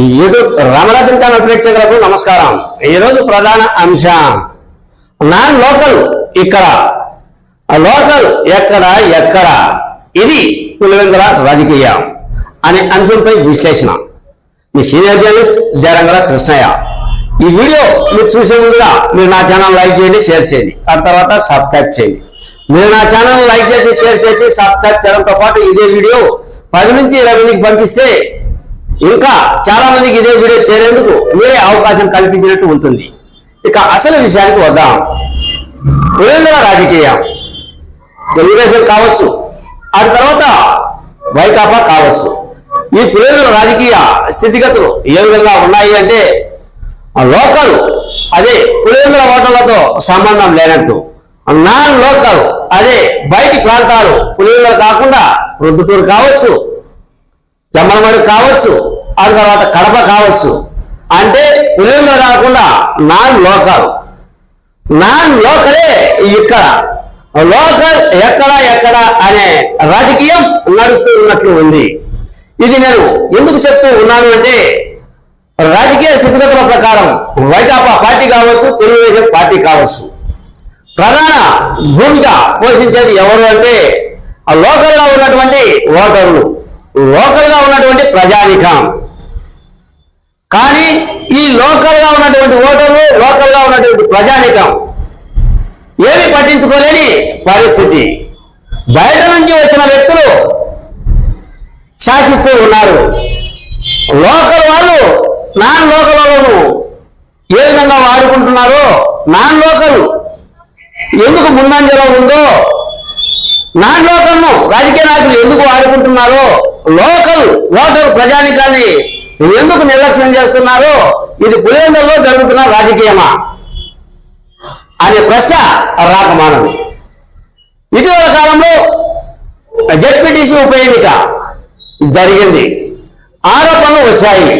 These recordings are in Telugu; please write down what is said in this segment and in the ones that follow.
ఈ యూట్యూబ్ రామరాజన్ ప్రేక్షకులకు నమస్కారం. ఈ రోజు ప్రధాన అంశం. నాన్ లోకల్ ఇక్కడ. లోకల్ ఎక్కడ ఎక్కడ? ఇది పులివెందుల రాజకీయం అనే అంశంపై విశ్లేషణ. మీ సీనియర్ జర్నలిస్ట్ దేరంగల కృష్ణయ్య. ఈ వీడియో మీరు చూసే ముందుగా మీరు నా ఛానల్ లైక్ చేయండి షేర్ చేయండి. ఆ తర్వాత సబ్స్క్రైబ్ చేయండి. మీరు నా ఛానల్ లైక్ చేసి షేర్ చేసి సబ్స్క్రైబ్ చేయడంతో పాటు ఇదే వీడియో పది నుంచి ఇరవై మందికి పంపిస్తే ఇంకా చాలా మందికి ఇదే వీడియో చేరేందుకు మీరే అవకాశం కల్పించినట్టు ఉంటుంది. ఇక అసలు విషయానికి వద్దాం. పురేంద్ర రాజకీయం. తెలుగుదేశం కావచ్చు. ఆ తర్వాత వైకాపా కావచ్చు. ఈ పురేంద్ర రాజకీయ స్థితిగతులు ఏ విధంగా ఉన్నాయి అంటే ఆ లోకల్ అదే పురేంద్ర ఓటర్లతో సంబంధం లేనట్టు. నాన్ లోకల్ అదే బయటి ప్రాంతాలు పులివెందులు కాకుండా రుద్దుటూరు కావచ్చు జమ్మలమడు కావచ్చు ఆ తర్వాత కడప కావచ్చు. అంటే పులివెందులు కాకుండా నాన్ లోకల్. నాన్ లోకలే ఇక్కడ లోకల్ ఎక్కడ ఎక్కడ అనే రాజకీయం నడుస్తూ ఉన్నట్లు ఉంది. ఇది నేను ఎందుకు చెప్తూ ఉన్నాను అంటే రాజకీయ స్థితిగతుల ప్రకారం వైకాపా పార్టీ కావచ్చు తెలుగుదేశం పార్టీ కావచ్చు. ప్రధాన భూమిక పోషించేది ఎవరు అంటే ఆ లోకల్గా ఉన్నటువంటి ఓటర్లు. లోకల్గా ఉన్నటువంటి ప్రజానికం. కానీ ఈ లోకల్గా ఉన్నటువంటి ఓటర్లు లోకల్గా ఉన్నటువంటి ప్రజానికం ఏమి పట్టించుకోలేని పరిస్థితి. బయట నుంచి వచ్చిన వ్యక్తులు శాసిస్తూ ఉన్నారు. లోకల్ వాళ్ళు నాన్ లోకల్ వాళ్ళను ఏ విధంగా వాడుకుంటున్నారో నాన్ లోకల్ ఎందుకు ముందంజలో ఉందో నాన్ లోకల్ను రాజకీయ నాయకులు ఎందుకు వాడుకుంటున్నారో లోకల్ ఓటర్ ప్రజానికాన్ని ఎందుకు నిర్లక్ష్యం చేస్తున్నారో? ఇది పులివెందుల్లో జరుగుతున్న రాజకీయమా? అనే ప్రశ్న రాకమానదు. ఇటీవల కాలంలో జడ్పీటీసీ ఉప ఎన్నిక జరిగింది. ఆరోపణలు వచ్చాయి.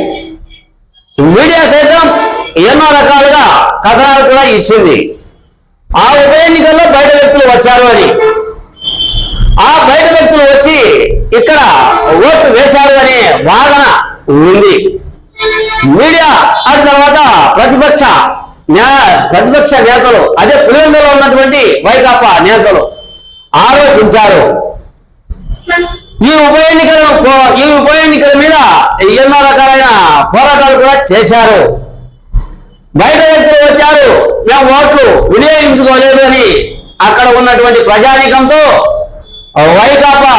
మీడియా సైతం ఎన్నో రకాలుగా కథనాలు కూడా ఇచ్చింది. ఆ ఉప ఎన్నికల్లో బయట వ్యక్తులు వచ్చారు అని. ఆ బయట వ్యక్తులు వచ్చి ఇక్కడ ఓట్లు వేశారు అనే వాదన ఉంది. మీడియా ఆ తర్వాత ప్రతిపక్ష ప్రతిపక్ష నేతలు అదే పులివెందులో ఉన్నటువంటి వైకాపా నేతలు ఆరోపించారు. ఈ ఉప ఎన్నికలను ఈ ఉప ఎన్నికల మీద ఎన్నో రకాలైన పోరాటాలు కూడా చేశారు. బయట వ్యక్తులు వచ్చారు. మేము ఓట్లు వినియోగించుకోలేదు అని అక్కడ ఉన్నటువంటి ప్రజానీకంతో వైకాపా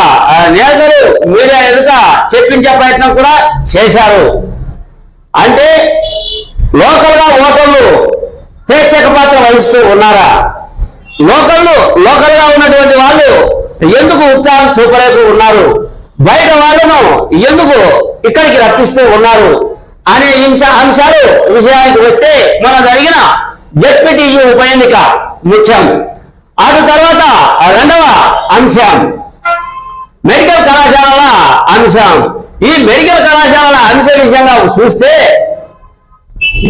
నేతలు మీడియా ఎదుట చెప్పించే ప్రయత్నం కూడా చేశారు. అంటే లోకల్గా ఓటర్లు ప్రేక్షక పాత్ర వహిస్తూ ఉన్నారా? లోకల్లు లోకల్గా ఉన్నటువంటి వాళ్ళు ఎందుకు ఉత్సాహం చూపలేక ఉన్నారు? బయట వాళ్ళను ఎందుకు ఇక్కడికి రప్పిస్తూ ఉన్నారు? అనే అంశాలు విషయానికి వస్తే మన జరిగిన జడ్పీటీసీ ఉప ఎన్నిక ముఖ్యం. అటు తర్వాత రెండవ అంశం. మెడికల్ కళాశాలల అంశం. ఈ మెడికల్ కళాశాలల అంశ విషయంగా చూస్తే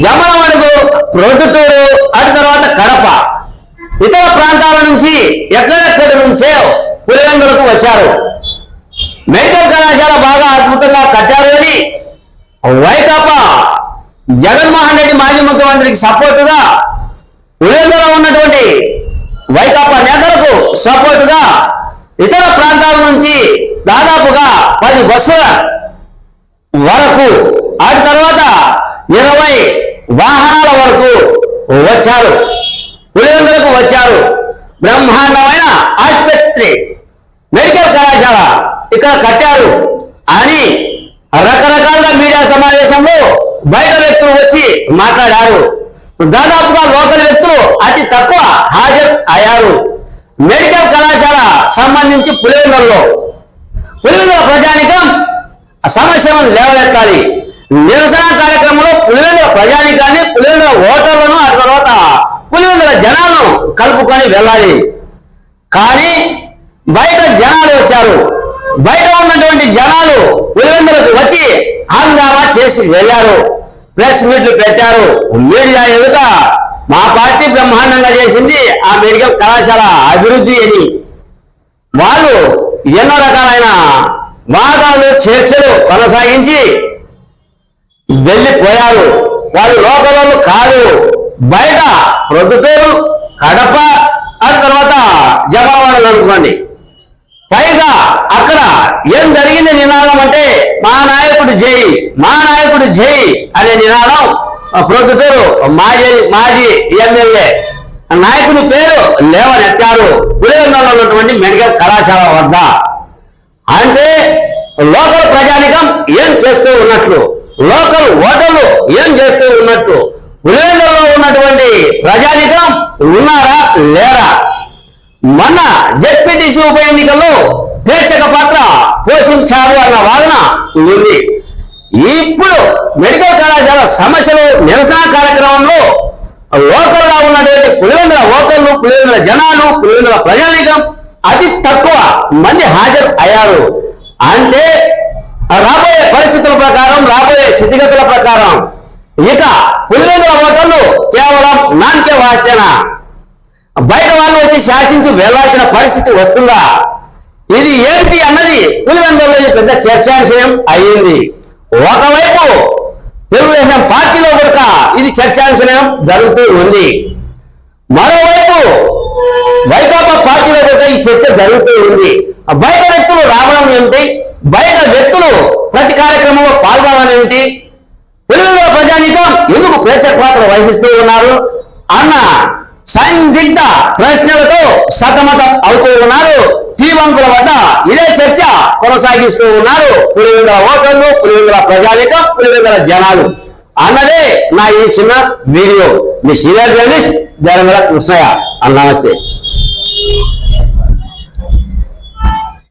జమలమడుగు ప్రొద్దుటూరు అటు తర్వాత కడప. ఇతర ప్రాంతాల నుంచి ఎక్కడెక్కడి నుంచే పులివెందులకు వచ్చారు. మెడికల్ కళాశాల బాగా అద్భుతంగా కట్టారు అని వైకాపా జగన్మోహన్ రెడ్డి మాజీ ముఖ్యమంత్రికి సపోర్టుగా పులివెందులో ఉన్నటువంటి సపోర్టుగా ఇతర ప్రాంతాల నుంచి దాదాపుగా పది బస్సుల వరకు ఆ తర్వాత ఇరవై వాహనాల వరకు వచ్చారు. పులివెందులకు వచ్చారు. బ్రహ్మాండమైన ఆసుపత్రి మెడికల్ కళాశాల ఇక్కడ కట్టారు అని రకరకాలుగా మీడియా సమావేశంలో బయట వ్యక్తులు వచ్చి మాట్లాడారు. దాదాపుగా లోకల్ వ్యక్తులు అతి తక్కువ హాజరు అయ్యారు. మెడికల్ కళాశాల సంబంధించి పులివెందులలో. పులివెందుల ప్రజానికం సమస్యలను లేవనెత్తాలి. నిరసన కార్యక్రమంలో పులివెందుల ప్రజానికాన్ని పులివెందుల ఓటర్లను ఆ తర్వాత పులివెందుల జనాలను కలుపుకొని వెళ్ళాలి. కానీ బయట జనాలు వచ్చారు. బయట ఉన్నటువంటి జనాలు పులివెందులకు వచ్చి హంగామా చేసి వెళ్ళారు. ప్రెస్ మీట్లు పెట్టారు. మీడియా ఎదుట మా పార్టీ బ్రహ్మాండంగా చేసింది ఆ మెడికల్ కళాశాల అభివృద్ధి అని. వాళ్ళు ఎన్నో రకాలైన వాదాలు చర్చలు కొనసాగించి వెళ్ళిపోయారు. వాళ్ళు లోకలు కాదు బయట ప్రొద్దుటూరు కడప ఆ తర్వాత జమవాడలు అనుకోండి. పైగా అక్కడ ఏం జరిగింది నినాదం అంటే మా నాయకుడు జై మా నాయకుడు జై అనే నినాదం ప్రొద్దుటూరు మాజీ మాజీ ఎమ్మెల్యే. నాయకుని పేరు లేవనెత్తారు. పులివెందులో ఉన్నటువంటి మెడికల్ కళాశాల వద్ద. అంటే లోకల్ ప్రజానికం ఏం చేస్తూ ఉన్నట్లు లోకల్ ఓటర్లు ఏం చేస్తూ ఉన్నట్టు పులివెందులలో ఉన్నటువంటి ప్రజానికం ఉన్నారా లేరా? మన జెడ్పీటీసీ ఉప ఎన్నికల్లో ప్రేక్షక పాత్ర పోషించారు అన్న వాదన ఉంది. ఇప్పుడు మెడికల్ కళాశాల సమస్యలు నిరసన కార్యక్రమంలో లోకల్గా ఉన్నటువంటి పులివెందుల ఓకళ్ళు పులివెందుల జనాలు పులివెందుల ప్రజానీకం అతి తక్కువ మంది హాజరు అయ్యారు. అంటే రాబోయే పరిస్థితుల ప్రకారం రాబోయే స్థితిగతుల ప్రకారం ఇక పులివెందుల ఓటర్లు కేవలం నాన్కే వాస్తేనా? బయట వాళ్ళు వచ్చి శాసించి వెళ్ళాల్సిన పరిస్థితి వస్తుందా? ఇది ఏంటి అన్నది పులివెందులలో పెద్ద చర్చాంశయం అయ్యింది. ఒకవైపు తెలుగుదేశం పార్టీలో కూడా ఇది చర్చాల్సిన జరుగుతూ ఉంది. మరోవైపు వైకాపా పార్టీలో కూడా ఈ చర్చ జరుగుతూ ఉంది. ఆ బయట వ్యక్తులు రావడం ఏమిటి? బయట వ్యక్తులు ప్రతి కార్యక్రమంలో పాల్గొనడం ఏమిటి? తెలుగులో ప్రజానికం ఎందుకు ప్రేక్షక పాత్ర వహిస్తూ ఉన్నారు? అన్న సందిగ్ధ ప్రశ్నలతో సతమతం అవుతూ ఉన్నారు. టీవంకుల వద్ద ఇదే చర్చ కొనసాగిస్తూ ఉన్నారు. పులివెందుల ఓటర్లు పులివెందుల ప్రజానికం పులివెందుల జనాలు. అన్నదే నా ఈ చిన్న వీడియో. మీ సీనియర్ జర్నలిస్ట్ జనగల కృష్ణయ్య. నమస్తే.